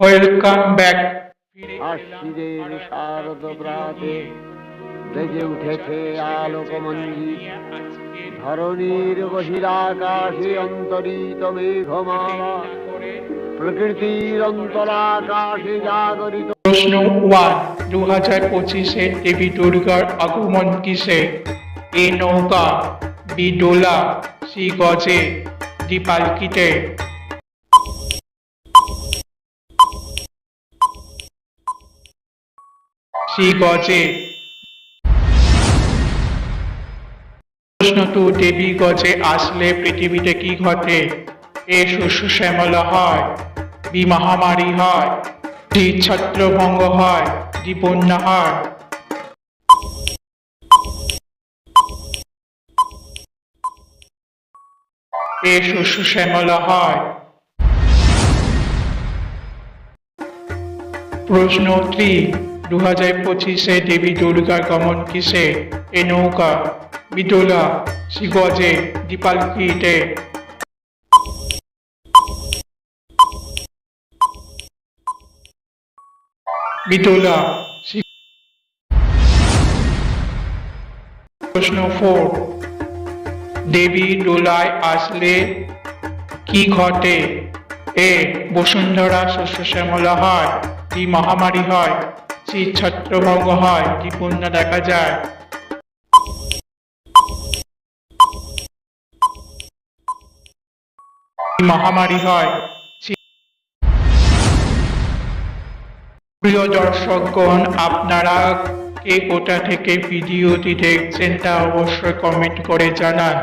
Welcome back আশ্বিরের শারদ প্রাতে বেজে উঠেছে আলোকমঞ্জি। ধরণীর বহিরাকাশে অন্তরিত মেঘমালা। প্রকৃতির অন্তরাকাশে জাগরিত। প্রশ্ন ওয়ান দু হাজার পঁচিশে দেবী দুর্গার আগমন কিসে? এ নৌকা বি ডোলা সি গজে ডি পালকিতে সি গজে প্রশ্ন টু দেবী গজে আসলে পৃথিবীতে কি ঘটে? এ শস্য শ্যামলা হয়, বি মহামারী হয়, ডি ছত্রভঙ্গ হয়, ডি বন্যা হয়। এ শস্য শ্যামলা হয়। প্রশ্ন থ্রি দু হাজার পঁচিশে দেবী দুর্গার গমন কিসে? এ নৌকা, বিদোলা, শিগজে, দীপালকিতে। বিদোলা প্রশ্ন ফোর দেবী দোলায় আসলে কি ঘটে? এ, বসুন্ধরা শস্য শ্যামলা হয়, বি, মহামারী হয়। সি ছত্রভঙ্গ হয়, কি পুণ্য দেখা যায়? মহামারী হয় প্রিয় দর্শকগণ, আপনারা কে কোথা থেকে ভিডিওটি দেখছেন তা অবশ্যই কমেন্ট করে জানান।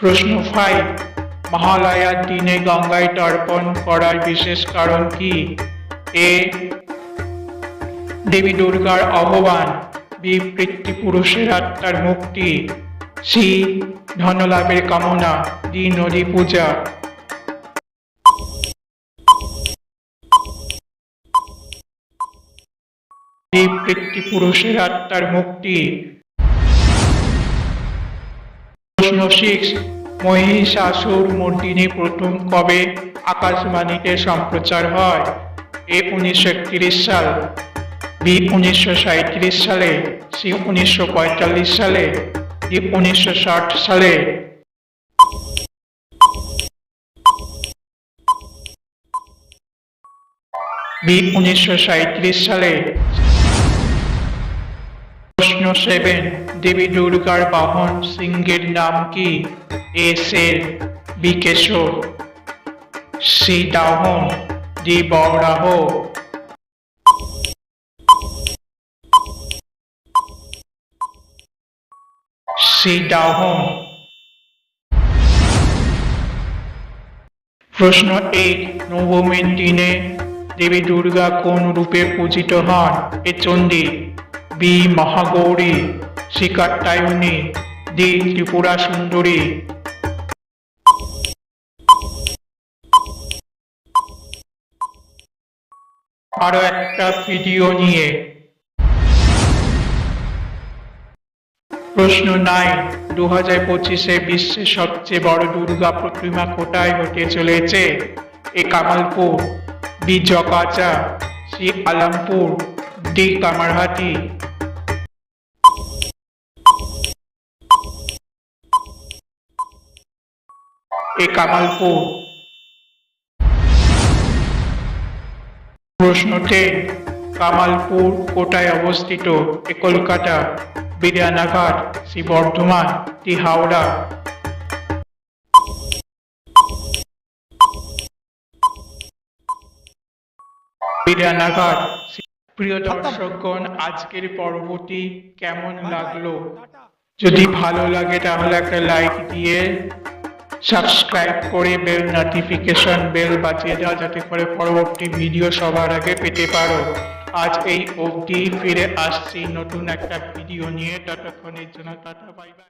প্রশ্ন ফাইভ মহালয়ার দিনে গঙ্গায় তর্পণ করার বিশেষ কারণ কি? এ দেবী দুর্গার আহ্বান বি পিতৃপুরুষের আত্মার মুক্তি। সি ধনলাভের কামনা ডি নদী পূজা এই পিতৃপুরুষের আত্মার মুক্তি। প্রশ্ন সিক্স, মহিষাসুর মূর্তিনি প্রথম কবে আকাশবাণীতে সম্প্রচার হয়? এ উনিশশো একত্রিশ সাল। বি উনিশশো সালে, সি উনিশশো পঁয়তাল্লিশ সালে, ডি উনিশশো সালে। বি উনিশশো সালে। প্রশ্ন সেভেন, দেবী দুর্গার বাহন সিংহের নাম কি? এ শের বি কেশর সি দাহন ডি বরাহ সি দাহন প্রশ্ন এইট নবমীর দিনে দেবী দুর্গা কোন রূপে পূজিত হন? A Chandi B, Mahagauri, C, Katyayani, D, Tripura Sundari. আরও একটা ভিডিও নিয়ে প্রশ্ন নাই। দু হাজার পঁচিশে বিশ্বের সবচেয়ে বড় দুর্গা প্রতিমা কোথায় হতে চলেছে? A Kamalpur, B Jakacha C Alampur, D Kamarhati. A Kamalpur. প্রশ্ন টেন কামালপুর কোটায় অবস্থিত এ কলকাতা বিরিয়ানাঘাট শ্রী বর্ধমান টি হাওড়া বিরিয়ানাঘাট প্রিয় দর্শকগণ আজকের পর্বটি কেমন লাগল? যদি ভালো লাগে তাহলে একটা লাইক দিয়ে সাবস্ক্রাইব করে বেল নোটিফিকেশন বেল বাজিয়ে দাও যাতে করে পরবর্তী ভিডিও সবার আগে পেতে পারো। আজ এই অবধি ফিরে আসছি। নতুন একটা ভিডিও নিয়ে। ততক্ষণের জন্য টাটা বাই বাই।